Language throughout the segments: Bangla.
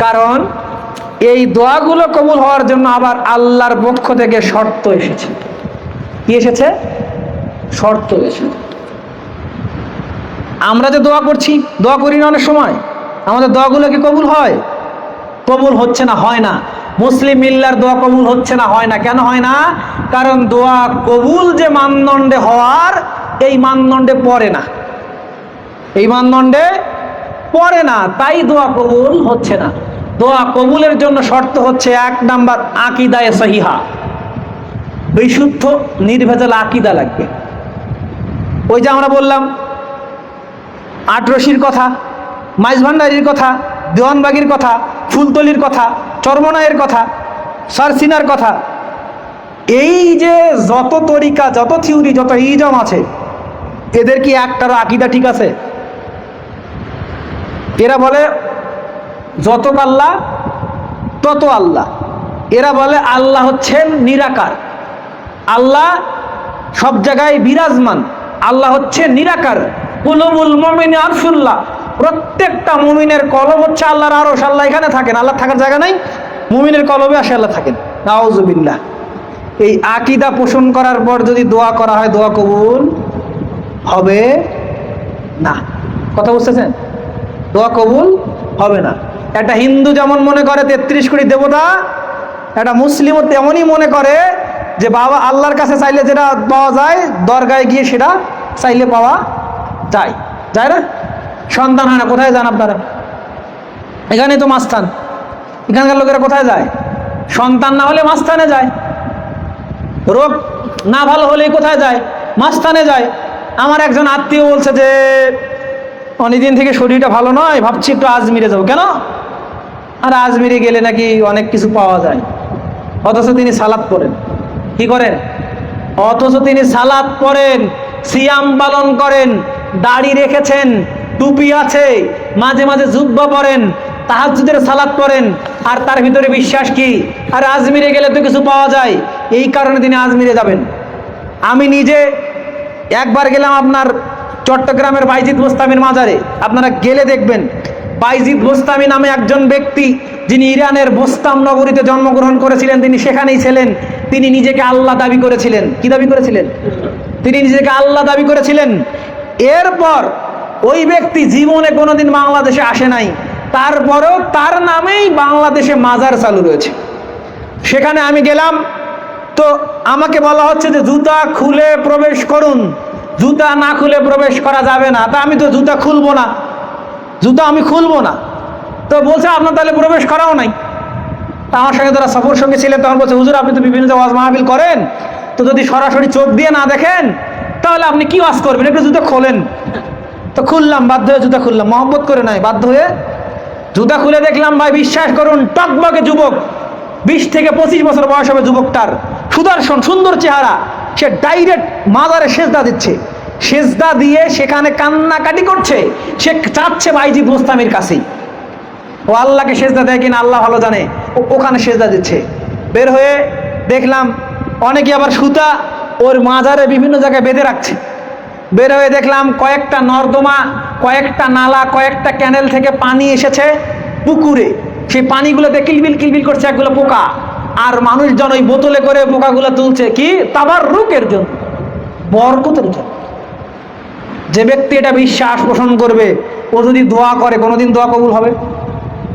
কারণ এই দোয়াগুলো কবুল হওয়ার জন্য আবার আল্লাহর পক্ষ থেকে শর্ত এসেছে। কি এসেছে? শর্ত এসেছে। আমরা যে দোয়া করছি, দোয়া করি না অনেক সময়। আমাদের দোয়াগুলো কি কবুল হয়? কবুল হচ্ছে না, হয় না। মুসলিম মিল্লার দোয়া কবুল হচ্ছে না, হয় না। কেন হয় না? কারণ দোয়া কবুল যে মানদণ্ডে হওয়ার, এই মানদণ্ডে পড়ে না। এই মানদণ্ডে পড়ে না, তাই দোয়া কবুল হচ্ছে না। দোয়া কবুলের জন্য শর্ত হচ্ছে এক নাম্বার আকিদায় সহিহা। বিশুদ্ধ, নির্ভেজাল আকিদা লাগবে। ওই যে আমরা বললাম আটরশির কথা, মাইজ ভান্ডারির কথা, দেওয়ানবাগির কথা, ফুলতলির কথা, চরমনায়ের কথা, সারসিনার কথা। এই যে যত তরিকা, যত থিওরি, যত ইজম আছে, এদের কি একটারও আকিদা ঠিক আছে? এরা বলে যত আল্লাহ, তত আল্লাহ। এরা বলে আল্লাহ হচ্ছেন নিরাকার। আল্লাহ সব জায়গায় বিরাজমান। আল্লাহ হচ্ছে নিরাকার। কুলবুল মমিন আরশুল্লাহ প্রত্যেকটা মুমিনের কলব হচ্ছে আল্লাহর আরশ। আল্লাহ এখানে থাকেন। আল্লাহ থাকার জায়গা নাই। মুমিনের কলবে আসে আল্লাহ থাকেন। নাউজুবিল্লাহ। এই আকিদা পোষণ করার পর যদি দোয়া করা হয়, দোয়া কবুল হবে না। কথা বুঝতেছেন? দোয়া কবুল হবে না। একটা হিন্দু যেমন মনে করে তেত্রিশ কোটি দেবতা, একটা মুসলিমও তেমনই মনে করে যে বাবা আল্লাহর কাছে চাইলে যেটা পাওয়া যায়, দরগায় গিয়ে সেটা চাইলে পাওয়া যায়। যায় না? সন্তান হয় না, কোথায় যান আপনারা? এখানে তো মাস্তান এখানকার লোকেরা কোথায় যায়? সন্তান না হলে মাস্তানে যায়। রোগ না ভালো হলেই কোথায় যায়? মাস্তানে যায়। আমার একজন আত্মীয় বলছে যে, অনেকদিন থেকে শরীরটা ভালো নয়, ভাবছি একটু আজ আজমিরে যাব। কেন? আর আজমিরে গেলে নাকি অনেক কিছু পাওয়া যায়। অথচ তিনি সালাদ পড়েন। কি করেন? অথচ তিনি সালাদ পড়েন, সিয়াম পালন করেন, দাড়ি রেখেছেন, টুপি আছে, মাঝে মাঝে জুব্বা পরেন তাহাজুদের সালাদ পড়েন, আর তার ভিতরে বিশ্বাস কি? আর আজমিরে গেলে তো কিছু পাওয়া যায়। এই কারণে তিনি আজমিরে যাবেন। আমি নিজে একবার গেলাম আপনার চট্টগ্রামের বাইজিদ বোস্তামির মাজারে। আপনারা গেলে দেখবেন। বাইজিদ বোস্তামি নামে একজন ব্যক্তি, যিনি ইরানের বোস্তাম নগরীতে জন্মগ্রহণ করেছিলেন, তিনি সেখানেই ছিলেন। তিনি নিজেকে আল্লাহ দাবি করেছিলেন। কি দাবি করেছিলেন? তিনি নিজেকে আল্লাহ দাবি করেছিলেন। এরপর ওই ব্যক্তি জীবনে কোনোদিন বাংলাদেশে আসে নাই। তারপরেও তার নামেই বাংলাদেশে মাজার চালু রয়েছে। সেখানে আমি গেলাম। তো আমাকে বলা হচ্ছে যে, জুতা খুলে প্রবেশ করুন। জুতা না খুলে প্রবেশ করা যাবে না। তা আমি তো জুতা খুলবো না। জুতা আমি খুলবো না। তো বলছে, আপনার তাহলে প্রবেশ করাও নাই। তা আমার সঙ্গে তারা সফর সঙ্গে ছিলেন, তখন বলছে, হুজুর, আপনি তো বিভিন্ন ওয়াজ মাহফিল করেন, তো যদি সরাসরি চোখ দিয়ে না দেখেন, তাহলে আপনি কি ওয়াজ করবেন? একটু জুতা খোলেন। তো খুললাম, বাধ্য হয়ে জুতা খুললাম, মহব্বত করে নয় বাধ্য হয়ে জুতা খুলে দেখলাম, ভাই, বিশ্বাস করুন, টকবকে যুবক, বিশ থেকে পঁচিশ বছর বয়স হবে যুবকটার। সুদর্শন, সুন্দর চেহারা, সে ডাইরেক্ট মাদারে সেজদা দিচ্ছে। সেজদা দিয়ে সেখানে কান্নাকাটি করছে, সে চাচ্ছে বাইজিদ মোস্তামির কাছেই ও আল্লাহকে সেজদা দেয় কিনা আল্লাহ ভালো জানে, ও ওখানে সেজদা দিচ্ছে। বের হয়ে দেখলাম অনেকে আবার সুতা ওর মাজারে বিভিন্ন জায়গায় বেঁধে রাখছে। বের হয়ে দেখলাম কয়েকটা নর্দমা, কয়েকটা নালা, কয়েকটা ক্যানেল থেকে পানি এসেছে পুকুরে। সেই পানিগুলোতে কিলবিল কিলবিল করছে একগুলো পোকা। আর মানুষজন ওই বোতলে করে পোকাগুলো তুলছে। কি? তাবার রুকের জন্য। বরকতের জন্য। যে ব্যক্তি এটা বিশ্বাস পোষণ করবে, ও যদি দোয়া করে, কোনোদিন দোয়া কবুল হবে?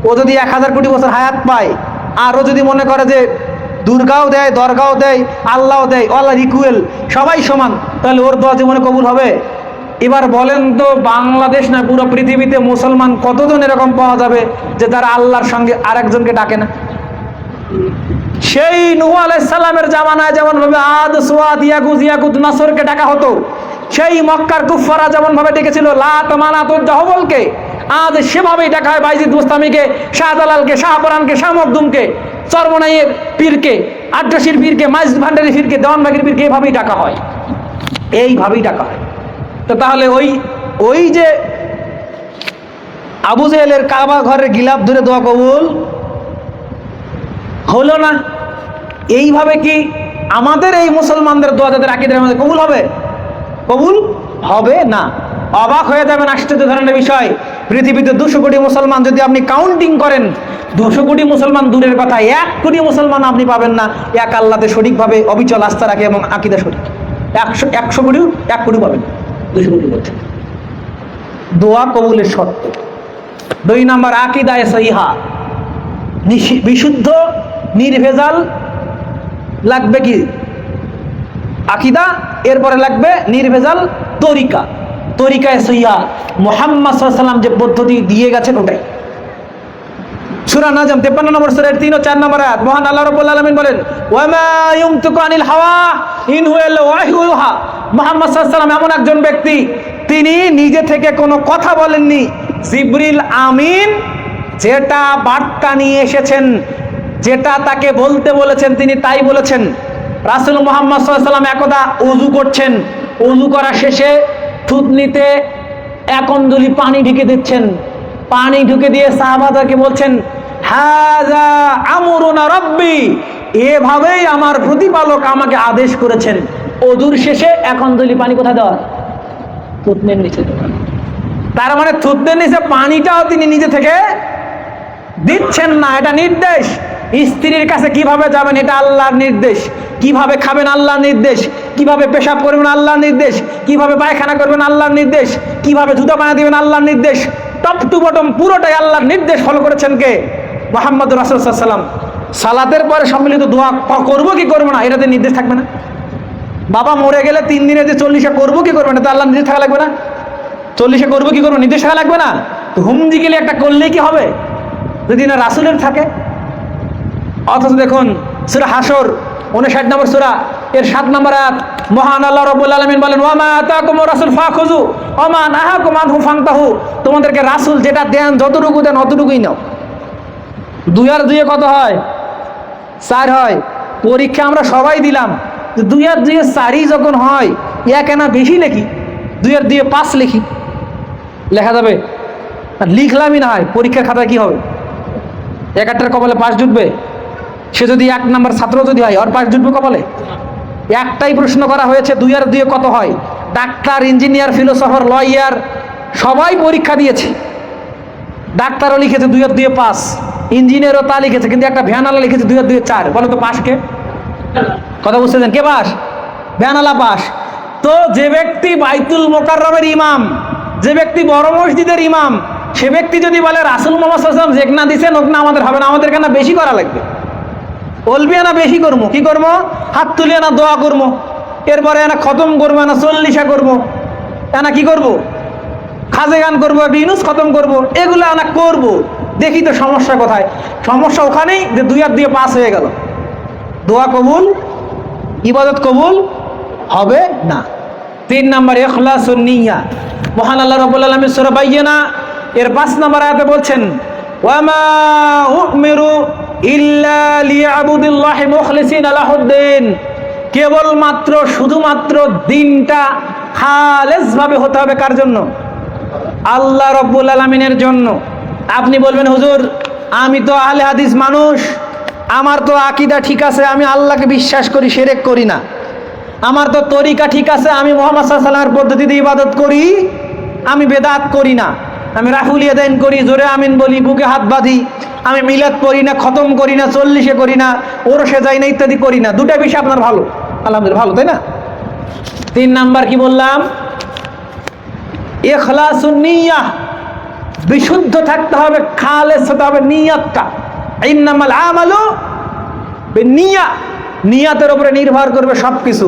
ও যদি এক হাজার কোটি বছর হায়াত পায়, আর ও যদি মনে করে যে দুর্গাও দেয়, দরগাও দেয়, আল্লাহও দেয় আল্লাহ ইকুয়েল সবাই সমান, তাহলে ওর দোয়া জীবনে কবুল হবে? এবার বলেন তো, বাংলাদেশ না পুরো পৃথিবীতে মুসলমান কতজন এরকম পাওয়া যাবে যে তারা আল্লাহর সঙ্গে আরেকজনকে ডাকে না? সেই নুহ আলাইসাল্লামের জামানায় যেমন ভাবে আদ, সোয়াদ ইয়াগুজ ইয়াকুদ, নাসরকে ডাকা হতো সেই মক্কার কুফারা যেমন ভাবে ডেকেছিল লাত আজ সেভাবেই ডাকা হয় বাইজিদ মুস্তামিকে, শাহজালালকে, শাহপরানকে শাহ মকদুমকে চরমনাইয়ের পীরকে আড্রাসির পীরকে মাইজ ভান্ডারি পীরকে, দেওয়ানবাগির পীরকে এভাবেই ডাকা হয়। এইভাবেই ডাকা হয়। তো তাহলে ওই ওই যে আবু জেহেলের কাবা ঘরের গিলাপ ধরে দোয়া কবুল হলো না? এইভাবে কি আমাদের এই মুসলমানদের দোয়া যাদের আকিদের মধ্যে কবুল হবে? কবুল হবে না? অবাক হয়ে যাবেন আশ্চর্য ধরনের বিষয়। পৃথিবীতে দুশো কোটি মুসলমান যদি আপনি কাউন্টিং করেন, দুশো কোটি মুসলমান দূরের কথা, এক কোটি মুসলমান আপনি পাবেন না। এক আল্লাতে সঠিকভাবে অবিচল আস্থা রাখে এবং আকিদা সঠিক। একশো একশো কোটি এক কোটি পাবেন দুশো কোটি মধ্যে। দোয়া কবুলের শর্ত। দুই নম্বর, আকিদায় সহিহা বিশুদ্ধ, নির্ভেজাল লাগবে কি? আকিদা, এরপরে লাগবে নির্ভেজাল তরিকা। তরিকায় সইয়া মোহাম্মদ সাল্লাম যে পদ্ধতি দিয়ে গেছেন ওটাই। সূরা নাজম 53 নম্বর সূরার 3 ও 4 নম্বর আয়াত। মহান আল্লাহ রাব্বুল আলামিন বলেন, ওয়ামা ইউমতিকু আনিল হাওয়া ইন হুয়া ইল্লা ওয়াহয়ুহা মুহাম্মদ সাল্লাল্লাহু এমন একজন ব্যক্তি, তিনি নিজে থেকে কোনো কথা বলেননি। জিবরিল আমিন, যেটা বার্তা নিয়ে এসেছেন, যেটা তাকে বলতে বলেছেন, তিনি তাই বলেছেন। রাসূল মুহাম্মদ সাল্লাম একদা উজু করছেন। উজু করা শেষে থুতনিতে এক অঞ্জলি পানি ঢেকে দিচ্ছেন। পানি ঢুকে দিয়ে সাহাবাদাকে বলছেন হাজা আমরুনা রব্বি। এভাবেই আমার প্রতিপালক আমাকে আদেশ করেছেন। অদূর শেষে এক অঞ্জলি পানি কোথায় দেওয়া? থুতনের নিচে। তার মানে থুতনের নিচে পানিটাও তিনি নিজে থেকে দিচ্ছেন না, এটা নির্দেশ। স্ত্রীর কাছে কীভাবে যাবেন, এটা আল্লাহর নির্দেশ। কীভাবে খাবেন, আল্লাহর নির্দেশ। কীভাবে পেশাব করবেন, আল্লাহর নির্দেশ। কীভাবে পায়খানা করবেন, আল্লাহর নির্দেশ। কীভাবে জুতা পানা দিবেন, আল্লাহর নির্দেশ। টপ টু বটম পুরোটাই আল্লাহর নির্দেশ ফলো করেছেন কে? মোহাম্মদ রাসুলসাল্লাম সালাতের পরে সম্মিলিত দোয়া করব কি করব না, এটাতে নির্দেশ থাকবে না। বাবা মরে গেলে তিন দিনে যে চল্লিশে করব কি করব না তো আল্লাহ নির্দেশ থাকা লাগবে না। চল্লিশে করব কি করব, নির্দেশ থাকা লাগবে না। হুমজি গেলে একটা করলেই কি হবে? যদি না রাসুলের থাকে অথচ দেখুন, সুরা হাসর উনষাট নম্বর সুরা, এর সাত নম্বর আয়াত, মহান আল্লাহ রব্বুল আলমিন বলেন রাসুল ওমা ফান্তাহু। তোমাদেরকে রাসুল যেটা দেন, যতটুকু দেন, অতটুকুই নাও। দুই আর দুইয়ে কত হয়? চার হয়। পরীক্ষা আমরা সবাই দিলাম দুই আর দুইয়ে চারই যখন হয়, এক এনা বেশি লিখি, দুই আর দুইয়ে পাঁচ লিখি। লেখা যাবে? লিখলামই না হয়, পরীক্ষার খাতায় কি হবে? এক একটার কপালে পাশ জুটবে। সে যদি এক নম্বর ছাত্র যদি হয়, ওর পাশ জুটবে কপালে? একটাই প্রশ্ন করা হয়েছে, দুই আর দুয়ে কত হয়? ডাক্তার, ইঞ্জিনিয়ার, ফিলোসফার, লয়ার, সবাই পরীক্ষা দিয়েছে। ডাক্তারও লিখেছে দুই আর দুয়ে পাস, ইঞ্জিনিয়ারও তা লিখেছে, কিন্তু একটা ভ্যানালা লিখেছে দুই আর দুয়ে চার। বলো তো পাস কে? কথা বুঝতেছেন কে পাস? ভ্যানালা পাস। তো যে ব্যক্তি বাইতুল মোকাররমের ইমাম, যে ব্যক্তি বড় মসজিদের ইমাম, সে ব্যক্তি যদি বলে রাসুল মোহাম্মদ জেকনা দিছেন ওক আমাদের হবে না, আমাদের কেন বেশি করা লাগবে? অলবি না বেশি করব কি করব হাত তুলে না দোয়া করব এরপরে এনা খতম করব না চল্লিশা করব। এনা কি করব? খাজে গান করব একটা ইনুস খতম করব। এগুলো আনা করব। দেখি তো সমস্যা কোথায়। সমস্যা ওখানেই যে দুই হাত দিয়ে পাস হয়ে গেল। দোয়া কবুল, ইবাদত কবুল হবে না। তিন নাম্বার এখলাস মহান আল্লাহ রব্বুল আলমী সুরাবাইনা এর পাঁচ নাম্বার আয়াতে বলছেন ইল্লা কেবলমাত্র, শুধুমাত্র দিনটা খালেস ভাবে হতে হবে কার জন্য? আল্লাহ রব্বুল আলমিনের জন্য। আপনি বলবেন, হুজুর, আমি তো আহলে হাদিস মানুষ। আমার তো আকিদা ঠিক আছে, আমি আল্লাহকে বিশ্বাস করি, সেরেক করি না। আমার তো তরিকা ঠিক আছে, আমি মোহাম্মদ সাল্লামের পদ্ধতিতে ইবাদত করি। আমি বেদাত করি না। আমি রাহুল ইয়াদাইন করি, জোরে আমিন বলি, বুকে হাত বাঁধি। আমি মিলাদ করি না, খতম করি না, চল্লিশে করি না, ওরসে যাই না, ইত্যাদি করি না। দুটা বিষয় আপনার ভালো। আলহামদুলিল্লাহ, ভালো, তাই না? তিন নাম্বার কি বললাম? এখলাসুন্নিয়াহ বিশুদ্ধ থাকতে হবে, খালেস হবে নিয়াতটা। ইন্নামাল আমালু নিয়া নিয়াতের উপরে নির্ভর করবে সব কিছু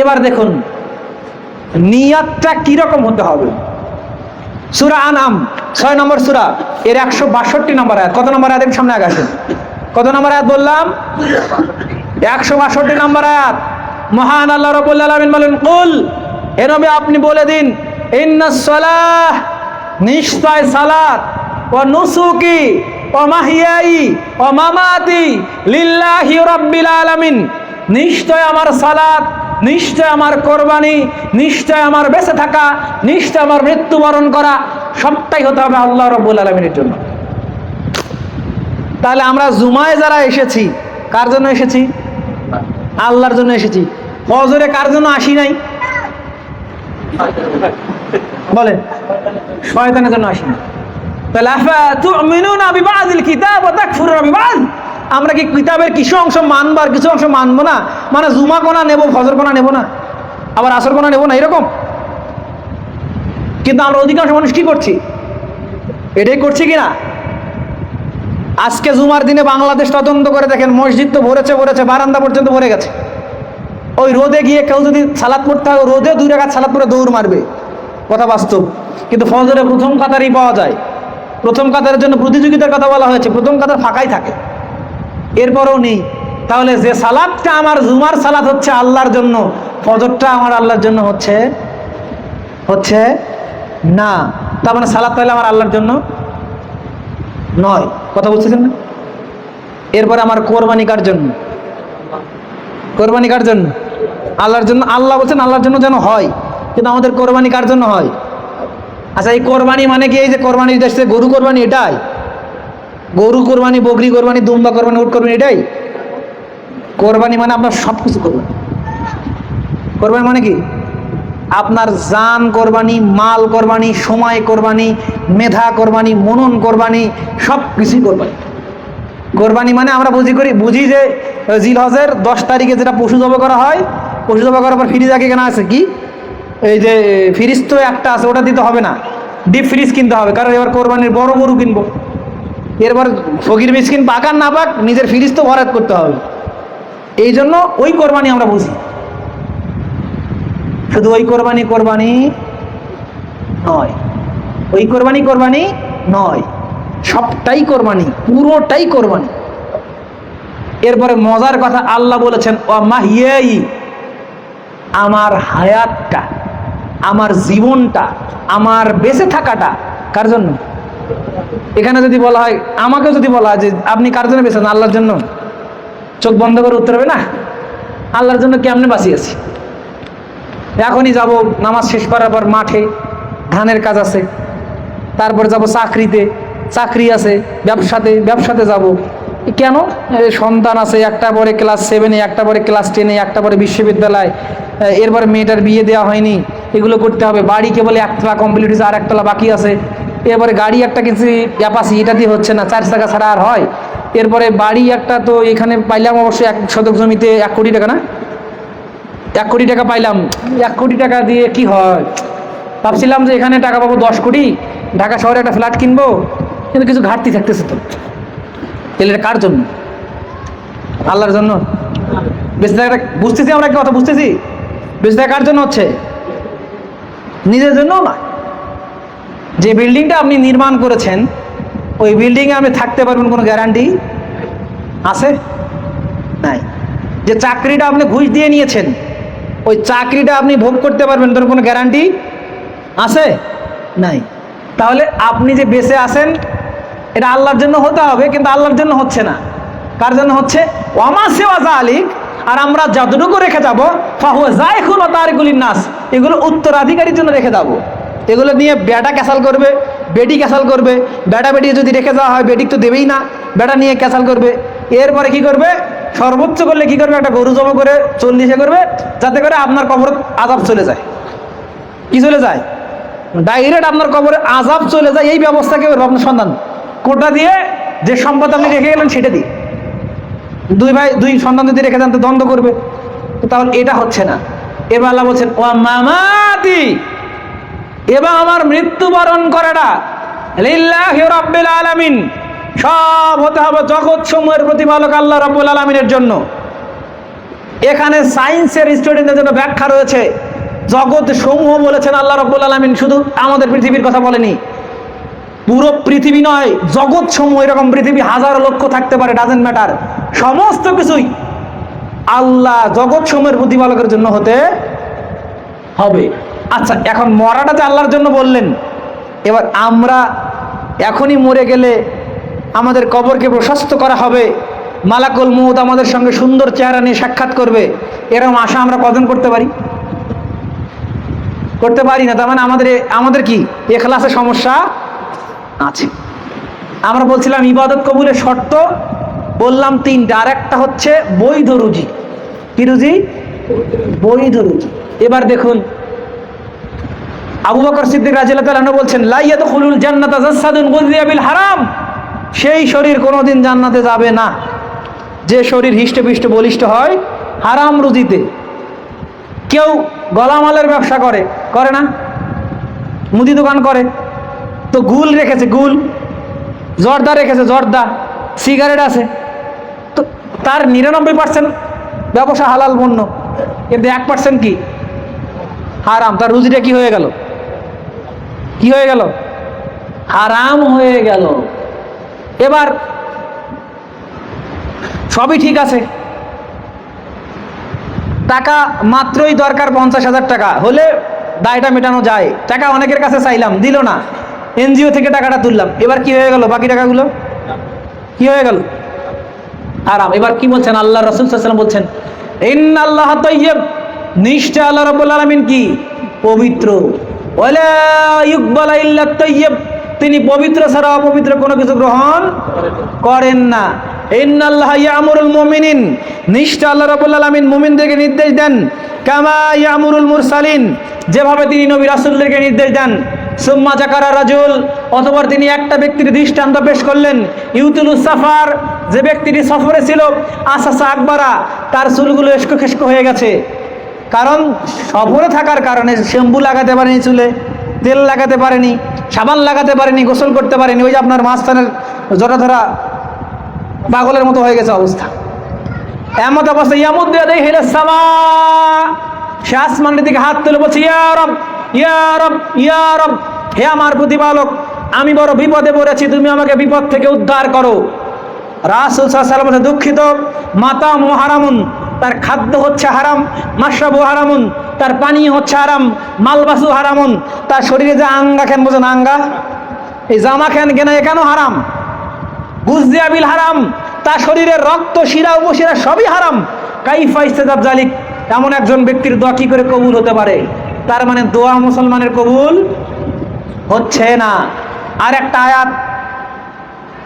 এবার দেখুন, নিয়াতটা কীরকম হতে হবে? সুরা আনাম ছয় নম্বর সুরা, এর একশো বাষট্টি নম্বর আয়াত। কত নম্বর আয়াত? সামনে আগে কত নম্বর আয়াত বললাম? একশো বাষট্টি নম্বর আয়াত। মহান আল্লাহ রবুল্লা বলেন, কুল এ নবী, আপনি বলে দিন নিশ্চয় ও নুসুকি মাহিয়াই মামাতি আলামিন। নিশ্চয় আমার সালাত নিশ্চয় আমার কোরবানি, নিশ্চয় আমার বেঁচে থাকা, নিশ্চয় আমার মৃত্যুবরণ করা, সবটাই হতে হবে আল্লাহ রব্বুল আলমিনের জন্য। তাহলে আমরা জুমায় যারা এসেছি, কার জন্য এসেছি? আল্লাহর জন্য এসেছি। ফজরে কার জন্য আসি নাই? বলে শয়তানের জন্য আসি না তাহলে আমরা কি কিতাবের কিছু অংশ মানবো আর কিছু অংশ মানবো না? মানে জুমা কোনা নেব, ফজর কোনা নেব না? আবার আসর কোনা নেব না? এরকম? কিন্তু আমরা অধিকাংশ মানুষ কি করছি? এটাই করছি কি না আজকে জুমার দিনে বাংলাদেশ তদন্ত করে দেখেন, মসজিদ তো ভরেছে ভরেছে, বারান্দা পর্যন্ত ভরে গেছে। ওই রোদে গিয়ে কেউ যদি সালাদ পড়তে হয়, রোদে দুই টাকা সালাদ পরে দৌড় মারবে। কথা বাস্তব। কিন্তু ফজরে প্রথম কাতারই পাওয়া যায়। প্রথম কাতারের জন্য প্রতিযোগিতার কথা বলা হয়েছে। প্রথম কাতার ফাঁকাই থাকে। এরপরেও নেই। তাহলে যে সালাদটা আমার জুমার সালাদ হচ্ছে আল্লাহর জন্য, ফজরটা আমার আল্লাহর জন্য হচ্ছে হচ্ছে না। তার মানে সালাদ তাহলে আমার আল্লাহর জন্য নয়। কথা বুঝতেছেন না? এরপরে আমার কোরবানি কার জন্য? কোরবানি কার জন্য? আল্লাহর জন্য, আল্লাহ বলছেন আল্লাহর জন্য যেন হয়, কিন্তু আমাদের কোরবানি কার জন্য হয়? আচ্ছা এই কোরবানি মানে কি? এই যে কোরবানির দেশে গরু কোরবানি এটাই? গরু কোরবানি, বকরি কোরবানি, দুম্বা কোরবানি, উট কোরবানি, এটাই? কোরবানি মানে আপনার সব কিছু কোরবানি। কোরবানি মানে কি? আপনার জান কোরবানি, মাল কোরবানি, সময় কোরবানি, মেধা কোরবানি, মনন কোরবানি সব কিছুই কোরবানি। কোরবানি মানে আমরা বুঝি করি, বুঝি যে জিল হজের দশ তারিখে যেটা পশু জবা করা হয়, পশু জবা করার পর ফ্রিজ আগে কেনা আছে কি? এই যে, ফ্রিজ তো একটা আছে, ওটা দিতে হবে না। ডিপ ফ্রিজ কিনতে হবে, কারণ এবার কোরবানির বড় গরু কিনবো। এরপর ফকির মিসকিন পাক আর না পাক, নিজের ফ্রিজ তো ভরাট করতে হবে। এই জন্য ওই কোরবানি আমরা বুঝি। শুধু ওই কোরবানি কোরবানি নয়। ওই কোরবানি কোরবানি নয়। সবটাই কোরবানি, পুরোটাই কোরবানি। এরপরে মজার কথা আল্লাহ বলেছেন ও মাহিয়াই, আমার হায়াতটা, আমার জীবনটা, আমার বেঁচে থাকাটা কার জন্য? এখানে যদি বলা হয়, আমাকেও যদি বলা হয় যে আপনি কার জন্য বেছেন আল্লাহর জন্য। চোখ বন্ধ করে উত্তর হবে না? আল্লাহর জন্য কেমনে বাঁচিয়েছি এখনই যাব, নামাজ শেষ করার পর মাঠে, ধানের কাজ আছে। তারপর যাব চাকরিতে, চাকরি আছে, ব্যবসাতে ব্যবসাতে যাব। কেন? সন্তান আছে, একটা পরে ক্লাস সেভেনে একটা পরে ক্লাস টেনে একটা পরে বিশ্ববিদ্যালয়। এরপরে মেয়েটার বিয়ে দেওয়া হয়নি। এগুলো করতে হবে। বাড়ি কেবল একতলা কমপ্লিট হয়েছে আর একতলা বাকি আছে। এরপরে গাড়ি একটা কিনছি অ্যাপাসি এটা দিয়ে হচ্ছে না চার চাকা ছাড়া আর হয়। এরপরে বাড়ি একটা তো এখানে পাইলাম অবশ্যই এক শতক জমিতে এক কোটি টাকা না? এক কোটি টাকা পাইলাম, এক কোটি টাকা দিয়ে কি হয়? ভাবছিলাম যে এখানে টাকা পাবো দশ কোটি, ঢাকা শহরে একটা ফ্ল্যাট কিনবো, কিন্তু কিছু ঘাটতি থাকতেছে তো। এটা কার জন্য? আল্লাহর জন্য? বেশি টাকাটা বুঝতেছি আমরা কথা বুঝতেছি? বেশি টাকা কার জন্য হচ্ছে? নিজের জন্য না যে বিল্ডিংটা আপনি নির্মাণ করেছেন, ওই বিল্ডিংয়ে আপনি থাকতে পারবেন কোনো গ্যারান্টি আছে? নাই। যে চাকরিটা আপনি ঘুষ দিয়ে নিয়েছেন, ওই চাকরিটা আপনি ভোগ করতে পারবেন, তোর কোনো গ্যারান্টি আছে? নাই। তাহলে আপনি যে বেঁচে আছেন, এটা আল্লাহর জন্য হতে হবে, কিন্তু আল্লাহর জন্য হচ্ছে না। কার জন্য হচ্ছে? ওয়ামা সেওয়া জালিক আর আমরা যতটুকু রেখে যাব, ফাহুয়া যাই খুন তারিকুলিন নাস, এগুলো উত্তরাধিকারীর জন্য রেখে যাব। এগুলো নিয়ে বেটা ক্যাসাল করবে, বেটি ক্যাসাল করবে। বেটা বেটি যদি রেখে যাওয়া হয়, বেটিক তো দেবেই না। বেটা নিয়ে ক্যাসাল করবে। এরপরে কি করবে? সর্বোচ্চ করলে কি করবে? একটা গরু জমা করে চল্লিশে করবে, যাতে করে আপনার কবর আজাব চলে যায়। কি চলে যায়? ডাইরেক্ট আপনার কবরে আজাব চলে যায়, এই ব্যবস্থা কেউ আপনার সন্তান কোটা দিয়ে যে সম্পদ আপনি রেখে গেলেন, সেটা দিই দুই ভাই, দুই সন্তান যদি রেখে দেন, তো দ্বন্দ্ব করবে। তাহলে এটা হচ্ছে না। এবার আল্লাহ বলছেন ও মামাতি এবার আমার মৃত্যুবরণ করাটা লিল্লাহি আলামিন। সব হতে হবে জগৎ সমূহের প্রতিপালক আল্লাহ রাব্বুল আলামিনের জন্য। এখানে সায়েন্সের স্টুডেন্টদের জন্য ব্যাখ্যা রয়েছে। জগৎ সমূহ বলেছেন আল্লাহ রব্বুল আলমিন, শুধু আমাদের পৃথিবীর কথা বলেনি। পুরো পৃথিবী নয়, জগৎ সমূহ, এরকম পৃথিবী হাজারো লক্ষ থাকতে পারে ডাজেন্ট ম্যাটার সমস্ত কিছুই আল্লাহ জগৎ সমূহের প্রতিপালকের জন্য হতে হবে। আচ্ছা এখন মরাটা যে আল্লাহর জন্য বললেন, এবার আমরা এখনই মরে গেলে আমাদের কবরকে প্রশস্ত করা হবে, মালাকুল মৌত আমাদের সঙ্গে সুন্দর চেহারা নিয়ে সাক্ষাৎ করবে এরকম আশা আমরা কজন করতে পারি? করতে পারি না, তার মানে আমাদের আমাদের কি এখলাসে সমস্যা আছে। আমরা বলছিলাম ইবাদত কবুলের শর্ত, বললাম তিনটা, আর একটা হচ্ছে বৈধ রুজি। কি রুজি? বৈধ রুজি। এবার দেখুন আবু বকর সিদ্দিক রাজিয়াল্লাহু বলছেন লাইয়াত খুলুল জান্নাতা জাসাদুন গুযিয়া হারাম। সেই শরীর কোনোদিন জান্নাতে যাবে না। যে শরীর হিষ্টপিষ্ট, বলিষ্ঠ হয়, হারাম রুজিতে। কেউ গলামালের ব্যবসা করে করে না? মুদি দোকান করে। তো গুল রেখেছে, গুল। জর্দা রেখেছে, জর্দা। সিগারেট আছে। তো তার নিরানব্বই পার্সেন্ট ব্যবসা হালাল পণ্য। কিন্তু এক পার্সেন্ট কি? হারাম। তার রুজিটা কি হয়ে গেল? কি হয়ে গেল? হারাম হয়ে গেল। এবার সবই ঠিক আছে। টাকা মাত্রই দরকার পঞ্চাশ হাজার টাকা। হলে দায়টা মেটানো যায়। টাকা অনেকের কাছে চাইলাম, দিল না। এনজিও থেকে টাকাটা তুললাম। এবার কি হয়ে গেল? বাকি টাকাগুলো? কি হয়ে গেল? আরাম এবার কি বলছেন? আল্লাহ রসুল বলছেন ইন আল্লাহ নিশ্চয় আল্লাহ রব্বুল আলমিন কি? পবিত্র। তিনি পবিত্র ছাড়া অপবিত্র কোনো কিছু গ্রহণ করেন না। আল্লাহ নির্দেশ দেন। কামা মুরসালিন। যেভাবে তিনি নবী নির্দেশ দেন। সুম্মা জাকারা রাজুল। তিনি একটা ব্যক্তির দৃষ্টান্ত পেশ করলেন। সাফার। যে ব্যক্তিটি সফরে ছিল, আসাসা আকবারা, তার চুলগুলো এসকো খেসকো হয়ে গেছে। কারণ সফরে থাকার কারণে শ্যাম্পু লাগাতে পারেনি চুলে, তেল লাগাতে পারেনি, সাবান লাগাতে পারেনি, গোসল করতে পারেনি, ওই যে আপনার মাঝখানের জটা ধরা পাগলের মতো হয়ে গেছে অবস্থা। এমত অবস্থা, ইয়ামুদ দিয়ে হেলে সামা, সে আসমানের দিকে হাত তুলে বলছে ইয়ারব ইয়ারব ইয়ারব হে আমার প্রতিপালক, আমি বড় বিপদে পড়েছি, তুমি আমাকে বিপদ থেকে উদ্ধার করো। রাসুল সাল্লাম দুঃখিত মাতা হারামুন তার খাদ্য হচ্ছে হারাম মাসাবু হারামুন, তার পানীয় হচ্ছে হারাম, মালবাসু হারামুন, তার শরীরে যে আঙ্গা খেন, বোঝেন আঙ্গা? এই জামা খেন কেন এখানেও হারাম? গুজদিয়া বিল হারাম, তার শরীরের রক্ত, শিরা, উপশিরা সবই হারাম। কাইফা ইস্তেদাব জালিক, এমন একজন ব্যক্তির দোয়া কি করে কবুল হতে পারে? তার মানে দোয়া মুসলমানের কবুল হচ্ছে না। আর একটা আয়াত,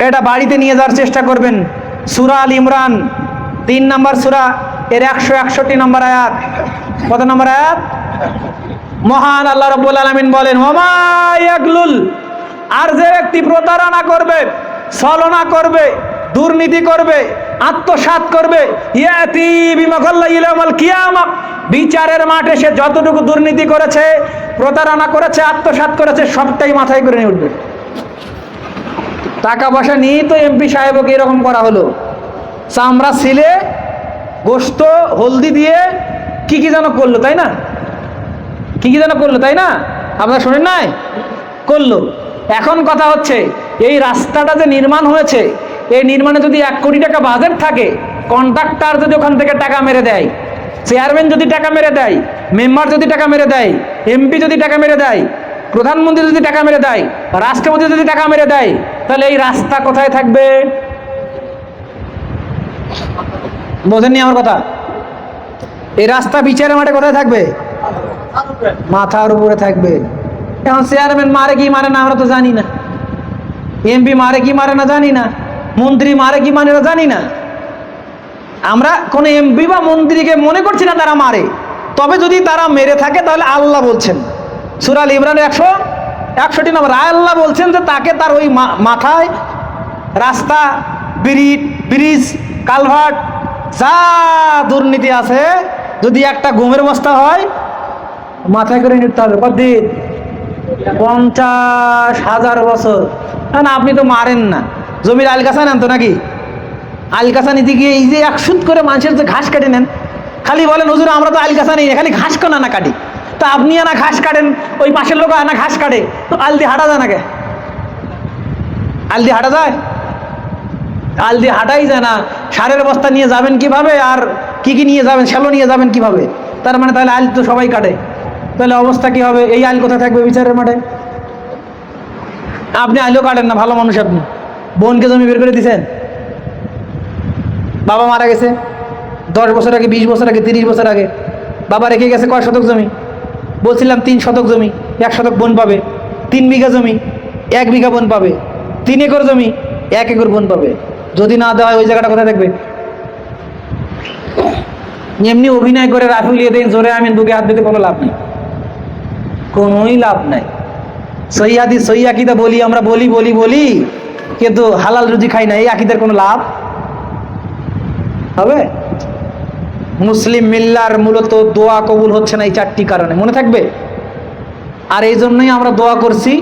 এটা বাড়িতে নিয়ে যাওয়ার চেষ্টা করবেন। সুরা আল ইমরান, তিন নম্বর সুরা। এর একশো একষট্টি নম্বর আয়াত। কত নম্বর আয়াত? মহান আল্লাহ রব্বুল আলমিন বলেন ওমায়াকলুল আর যে ব্যক্তি প্রতারণা করবে, ছলনা করবে, দুর্নীতি করবে, আত্মসাৎ করবে বিচারের মাঠে সে যতটুকু দুর্নীতি করেছে, প্রতারণা করেছে, আত্মসাৎ করেছে, সবটাই মাথায় করে নিয়ে উঠবে। টাকা পয়সা নিয়েই তো এমপি সাহেবকে এরকম করা হলো। চামড়া ছিলে গোস্ত হলদি দিয়ে কি কি যেন করল, তাই না? কি কি যেন করল, তাই না? আপনারা শোনেন নাই? করল। এখন কথা হচ্ছে, এই রাস্তাটা যে নির্মাণ হয়েছে, এই নির্মাণে যদি এক কোটি টাকা বাজেট থাকে কন্ট্রাক্টর যদি ওখান থেকে টাকা মেরে দেয় চেয়ারম্যান যদি টাকা মেরে দেয় মেম্বার যদি টাকা মেরে দেয় এমপি যদি টাকা মেরে দেয়, প্রধানমন্ত্রী যদি টাকা মেরে দেয়, রাষ্ট্রপতি যদি টাকা মেরে দেয়, তাহলে এই রাস্তা কোথায় থাকবে? বোঝেননি আমার কথা? এই রাস্তা বিচারের মাঠে কোথায় থাকবে? মাথার উপরে থাকবে। এখন চেয়ারম্যান মারে কি মারে না, আমরা তো জানি না। এমপি মারে কি মারে না জানি না। মন্ত্রী মারে কি মানে না জানি না। আমরা কোন এমপি বা মন্ত্রীকে মনে করছি না তারা মারে। তবে যদি তারা মেরে থাকে, তাহলে আল্লাহ বলছেন। সুরাল ইমরানের একশো, একশোটি নম্বর আল্লাহ বলছেন যে তাকে তার ওই মাথায় রাস্তা, ব্রিজ ব্রিজ, কালভার্ট যা দুর্নীতি আছে, যদি একটা গমের বস্তা হয়, মাথায় করে নিতে হবে। কতদিন পঞ্চাশ হাজার বছর। না না, আপনি তো মারেন না। জমির আলকাসা নেন তো নাকি? আলকাসা নিতে গিয়ে এই যে এক সুদ করে মানুষের যে ঘাস কেটে নেন, খালি বলেন, হুজুর, আমরা তো আলকাসা নেই, খালি ঘাস কেন না কাটি। তা আপনি আনা ঘাস কাটেন, ওই পাশের লোক আনা ঘাস কাটে। তো আলদি হাঁটা যায় নাকি? আলদি হাঁটা যায়? আলদি হাঁটাই যায় না। সারের বস্তা নিয়ে যাবেন কীভাবে? আর কি কি নিয়ে যাবেন? শ্যালো নিয়ে যাবেন কীভাবে? তার মানে তাহলে আল তো সবাই কাটে। তাহলে অবস্থা কি হবে? এই আল কোথায় থাকবে বিচারের মাঠে? আপনি আইলেও কাটেন না, ভালো মানুষ আপনি। বোনকে জমি বের করে দিছেন? বাবা মারা গেছে। দশ বছর আগে, বিশ বছর আগে, তিরিশ বছর আগে। বাবা রেখে গেছে কয় শতক জমি? বলছিলাম তিন শতক জমি, এক শতক বোন পাবে। তিন বিঘা জমি, এক বিঘা বোন পাবে। তিন একর জমি, এক একর বোন পাবে। যদি না দেওয়া হয়, ওই জায়গাটা কোথায় থাকবে এমনি অভিনয় করে রাফি উলিয়ে দিন, জোরে আমি বুকে হাত দিতে কোনো লাভ নেই। কোনোই লাভ নাই। সৈয়াদি সই আকিদা বলি, আমরা বলি বলি বলি, কিন্তু হালাল রুজি খাই না, এই আকিদের কোনো লাভ হবে? মুসলিম মিল্লার মূলত দোয়া কবুল হচ্ছে না এই চারটি কারণে। মনে থাকবে? আর এই জন্যই আমরা দোয়া করছি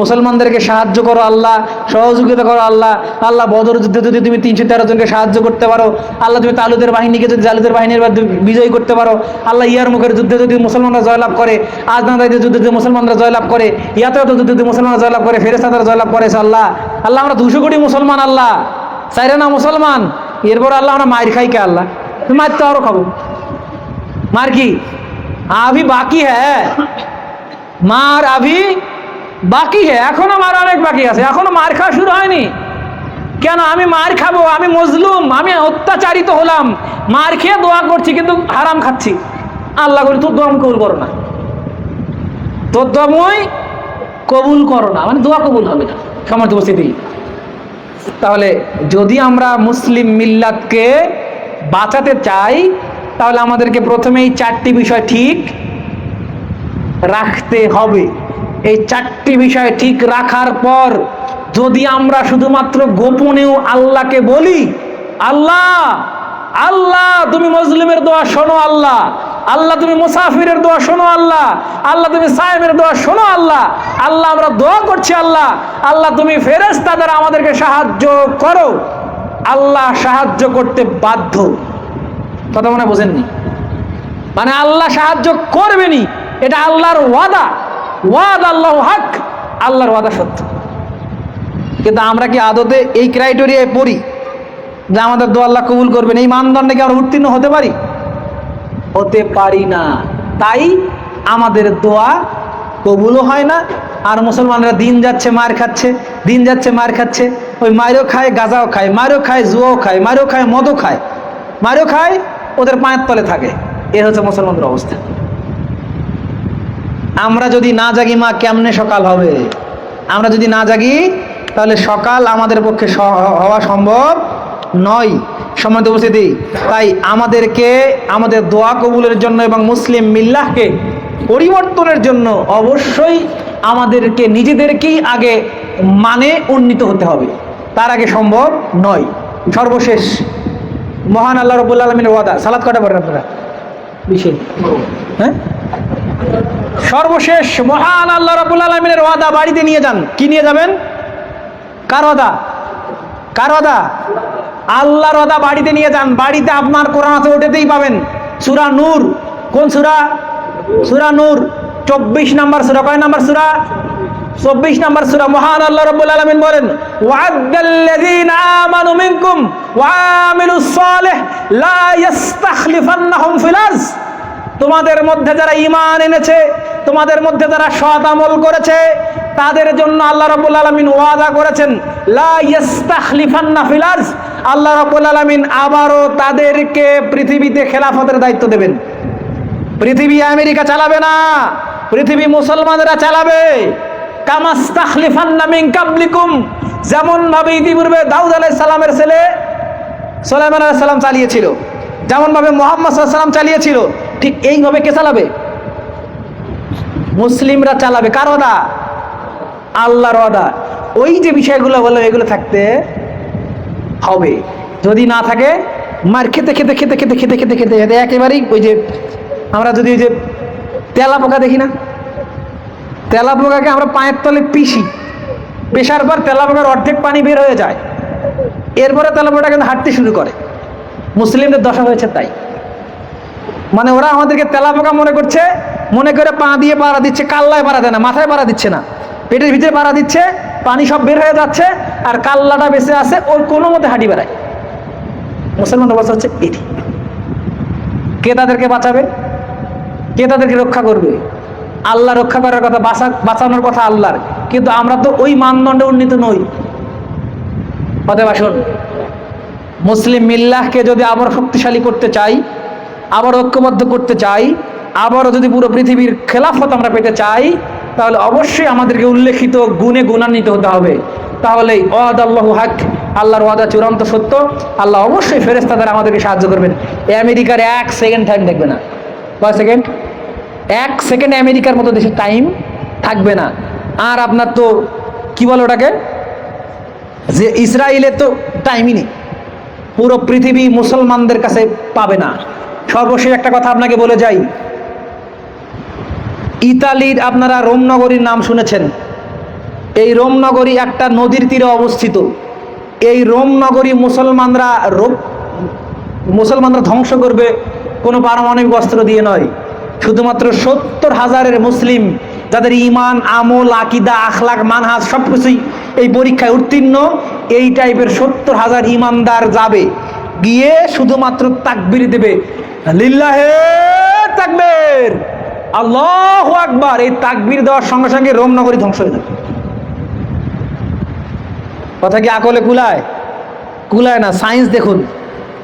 মুসলমানদেরকে সাহায্য করো আল্লাহ, সহযোগিতা করো আল্লাহ আল্লাহ বদর যুদ্ধে যদি তুমি তিনশো তেরো জনকে সাহায্য করতে পারো, আল্লাহ তুমি তালুদের বাহিনীকে যদি জালুদের বাহিনীর বিজয়ী করতে পারো, আল্লাহ ইয়ার মুখের যুদ্ধে যদি মুসলমানরা জয়লাভ করে, আজনাদাইদের যুদ্ধে যদি মুসলমানরা জয়লাভ করে ইয়াতে যুদ্ধে যদি মুসলমানরা জয়লাভ করে ফেরেস্তাদের জয়লাভ করে আল্লাহ আল্লাহ আমরা দুশো কোটি মুসলমান আল্লাহ। চাইরে না মুসলমান? এরপর আল্লাহ আমরা মায়ের খাই কে আল্লাহ? মার তো আরও খাব। মার কি? আভি বাকি হ্যাঁ। মার আভি বাকি হ্যাঁ এখনও মার অনেক বাকি আছে, এখনও মার খাওয়া শুরু হয়নি। কেন, আমি মার খাব, আমি মজলুম, আমি অত্যাচারিত হলাম। মার খেয়ে দোয়া করছি, কিন্তু হারাম খাচ্ছি। আল্লাহ করি তোর দোয়া আমি কবুল করো না। তোর দমই কবুল করো না। মানে দোয়া কবুল হবে না। সমর্থ উপস্থিতি। তাহলে যদি আমরা মুসলিম মিল্লাতকে বাঁচাতে চাই, তাহলে আমাদেরকে প্রথমে এই চারটি বিষয় ঠিক রাখতে হবে। এই চারটি বিষয় ঠিক রাখার পর যদি আমরা শুধুমাত্র গোপনেও আল্লাহকে বলি, আল্লাহ আল্লাহ, তুমি মুসলিমের দোয়া শোনো আল্লাহ আল্লাহ, তুমি মুসাফিরের দোয়া শোনো আল্লাহ আল্লাহ, তুমি সাহেবের দোয়া শোনো আল্লাহ আল্লাহ, আমরা দোয়া করছি আল্লাহ আল্লাহ, তুমি ফেরেস তাদের আমাদেরকে সাহায্য করো, আল্লাহ সাহায্য করতে বাধ্য। কথা মনে বোঝেননি? মানে আল্লাহ সাহায্য করবেনি, এটা আল্লাহর ওয়াদা। ওয়াদ আল্লাহ হক, আল্লাহর ওয়াদা সত্য। কিন্তু আমরা কি আদতে এই ক্রাইটেরিয়ায় পড়ি যে আমাদের দোয়া আল্লাহ কবুল করবেন? এই মানদণ্ডে কি আমরা উত্তীর্ণ হতে পারি? হতে পারি না। তাই আমাদের দোয়া কবুলও হয় না, আর মুসলমানরা দিন যাচ্ছে, মার খাচ্ছে, দিন যাচ্ছে, মার খাচ্ছে। ওই মারও খায়, গাঁজাও খায়, মারও খায়, জুয়াও খায়, মারও খায়, মদও খায়, মারও খায়, ওদের পায়ের তলে থাকে। এ হচ্ছে মুসলমানদের অবস্থা। আমরা যদি না জাগি, মা, কেমনে সকাল হবে? আমরা যদি না জাগি, তাহলে সকাল আমাদের পক্ষে হওয়া সম্ভব নয়। সম্মানিত উপস্থিতি, তাই আমাদেরকে আমাদের দোয়া কবুলের জন্য এবং মুসলিম মিল্লাহকে পরিবর্তনের জন্য অবশ্যই আমাদেরকে, নিজেদেরকেই আগে মানে উন্নীত হতে হবে। তার আগে সম্ভব নয়। সর্বশেষ, মহান আল্লাহ রবুল্লা আলমিনের ওয়াদা। সালাদ কটা পড়েন আপনারা? বিশেষ। হ্যাঁ? সর্বশেষ মহান আল্লাহ রাবুল আলমিনের ওয়াদা বাড়িতে নিয়ে যান। কি নিয়ে যাবেন? কার ওয়াদা? কার ওয়াদা? আল্লাহর ওয়াদা বাড়িতে নিয়ে যান। বাড়িতে আপনার কোরআন আছে, ওটাতেই পাবেন। সুরা নূর। কোন সুরা? সুরা নূর। চব্বিশ নাম্বার সুরা। কয় নাম্বার সুরা? চব্বিশ নাম্বার সুরা। মহান আল্লাহ রব্বুল আলমিন বলেন ওয়াদাল্লাযীনা আমানু মিনকুম ওয়া আমিলুস সালিহ লা ইস্তাখলিফান্নাহুম ফিল তোমাদের মধ্যে যারা ইমান এনেছে, তোমাদের মধ্যে যারা সৎ আমল করেছে, তাদের জন্য আল্লাহ রাব্বুল আলামিন ওয়াদা করেছেন আল্লাহ রাব্বুল আলামিন আবারও তাদেরকে পৃথিবীতে খেলাফতের দায়িত্ব দেবেন। পৃথিবী আমেরিকা চালাবে না, পৃথিবী মুসলমানরা চালাবে। মিন যেমন ভাবে ইতিপূর্বে দাউদ আলাইহিস সালামের ছেলে সোলাইমান সালাম চালিয়েছিল যেমন ভাবে মোহাম্মদ সাল্লাম চালিয়েছিল ঠিক এইভাবে কে চালাবে? মুসলিমরা চালাবে। কার ওদা আল্লাহর ওদা ওই যে বিষয়গুলো বললাম এগুলো থাকতে হবে। যদি না থাকে, মার খেতে খেতে খেতে খেতে খেতে খেতে খেতে খেতে একেবারেই ওই যে, আমরা যদি ওই যে তেলা পোকা দেখি না? তেলা পোকাকে আমরা পায়ের তলে পিষি। পেশার পর তেলা পোকার অর্ধেক পানি বের হয়ে যায়। এরপরে তেলা পোকাটা কিন্তু হাঁটতে শুরু করে। মুসলিমদের দশা হয়েছে তাই। মানে ওরা আমাদেরকে তেলা পোকা মনে করছে, মনে করে পা দিয়ে পাড়া দিচ্ছে, কাল্লায় পাড়া দেয় না, মাথায় পাড়া দিচ্ছে না। পেটের ভিতরে পাড়া দিচ্ছে, পানি সব বের হয়ে যাচ্ছে, আর কাল্লাটা বেঁচে আছে, ওর কোনো মতে হাঁটি বেড়ায়। মুসলমান অবস্থা হচ্ছে এটি। কে তাদেরকে বাঁচাবে? কে তাদেরকে রক্ষা করবে? আল্লাহ রক্ষা করার কথা, বাঁচা, বাঁচানোর কথা আল্লাহর। কিন্তু আমরা তো ওই মানদণ্ডে উন্নীত নই। অতএব আসুন, মুসলিম মিল্লাহকে যদি আবার শক্তিশালী করতে চাই আবার ঐক্যবদ্ধ করতে চাই, আবারও যদি পুরো পৃথিবীর খেলাফত আমরা পেতে চাই, তাহলে অবশ্যই আমাদেরকে উল্লেখিত গুণে গুণান্বিত হতে হবে। তাহলে ওয়াদ আল্লাহ হাক, আল্লাহর ওয়াদা চূড়ান্ত সত্য। আল্লাহ অবশ্যই ফেরেস্তা দ্বারা আমাদেরকে সাহায্য করবেন। আমেরিকার এক সেকেন্ড টাইম দেখবে না। কয় সেকেন্ড? এক সেকেন্ড আমেরিকার মতো দেশের টাইম থাকবে না। আর আপনার তো, কি বলে ওটাকে? যে ইসরায়েলের তো টাইমই নেই। পুরো পৃথিবী মুসলমানদের কাছে পাবে না। সর্বশেষ একটা কথা আপনাকে বলে যাই। ইতালির আপনারা রোম নগরীর নাম শুনেছেন। এই রোম নগরী একটা নদীর তীরে অবস্থিত। এই রোম নগরী মুসলমানরা রোম, মুসলমানরা ধ্বংস করবে কোনো পারমাণবিক অস্ত্র দিয়ে নয়। শুধুমাত্র সত্তর হাজারের মুসলিম যাদের ইমান আমল, আকিদা, আখলাক, মানহাজ সব কিছুই এই পরীক্ষায় উত্তীর্ণ, এই টাইপের সত্তর হাজার ইমানদার যাবে। গিয়ে শুধুমাত্র তাকবির দেবে। লিল্লাহে তাকবীর। আল্লাহ আকবার। এই তাকবির দেওয়ার সঙ্গে সঙ্গে রোম নগরী ধ্বংস হয়ে যাবে। কথা কি আকলে কুলায়? কুলায় না, সায়েন্স দেখুন।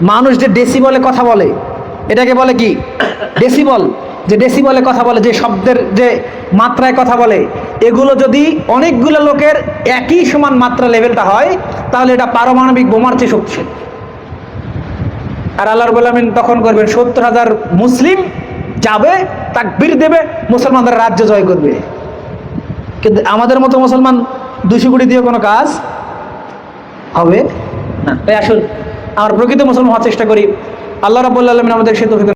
মানুষ যে ডেসিবলে কথা বলে, এটাকে বলে কি? ডেসিবল। যে ডেসিবলে কথা বলে, যে শব্দের যে মাত্রায় কথা বলে, এগুলো যদি অনেকগুলো লোকের একই সমান মাত্রা লেভেলটা হয়, তাহলে এটা পারমাণবিক বোমার চেয়ে শক্তিশালী। আর আল্লাহর আলমিন তখন করবেন, সত্তর হাজার মুসলিম যাবে, তাকবির দেবে, মুসলমানদের রাজ্য জয় করবে। কিন্তু আমাদের মতো মুসলমান দুশো কোটি দিয়ে কোনো কাজ হবে না। তাই আসুন, আমার প্রকৃত মুসলমান হওয়ার চেষ্টা করি। আল্লাহ রাবুল্লাহ আলমিন আমাদের সে তৌফিক